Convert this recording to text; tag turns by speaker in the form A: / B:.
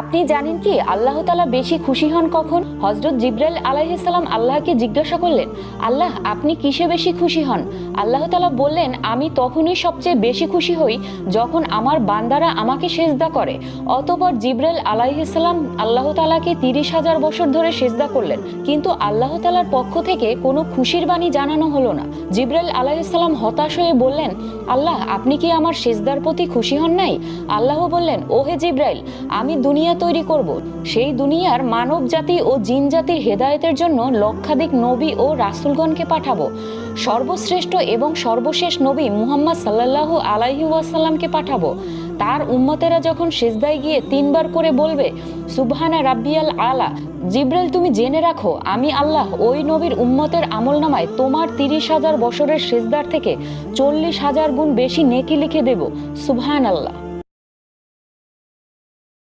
A: আপনি জানেন কি আল্লাহ তালা বেশি খুশি হন কখন? হজরত জিব্রাইল আলাইহিসাল্লাম আল্লাহকে জিজ্ঞাসা করলেন, আল্লাহ, আপনি কিসে বেশি খুশি হন? আল্লাহ তালা বললেন, আমি তখনই সবচেয়ে বেশি খুশি হই যখন আমার বান্দারা আমাকে সেজদা করে। অতপর জিব্রাইল আলাইহিসাল্লাম আল্লাহ তালাকে তিরিশ হাজার বছর ধরে সেজদা করলেন, কিন্তু আল্লাহ তালার পক্ষ থেকে কোনো খুশির বাণী জানানো হলো না। জিব্রাইল আলাইহিসাল্লাম হতাশ হয়ে বললেন, আল্লাহ, আপনি কি আমার সেজদার প্রতি খুশি হন নাই? আল্লাহ বললেন, ওহে জিব্রাইল, আমি দুনিয়া তৈরি করব, সেই দুনিয়ার মানব জাতি ও জিন জাতির হেদায়তের জন্য লক্ষাধিক নবী ও রাসূলগণকে পাঠাবো। সর্বশ্রেষ্ঠ এবং সর্বশেষ নবী মুহাম্মদ সাল্লাল্লাহু আলাইহি ওয়াসাল্লামকে পাঠাবো। তার উম্মতেরা যখন সেজদায় গিয়ে তিনবার করে বলবে, সুবহানা রাব্বিয়াল আলা জিব্রাইল, তুমি জেনে রাখো, আমি আল্লাহ ওই নবীর উম্মতের আমল নামায় তোমার তিরিশ হাজার বছরের সেজদার থেকে চল্লিশ হাজার গুণ বেশি নেকি লিখে দেব। সুবহান আল্লাহ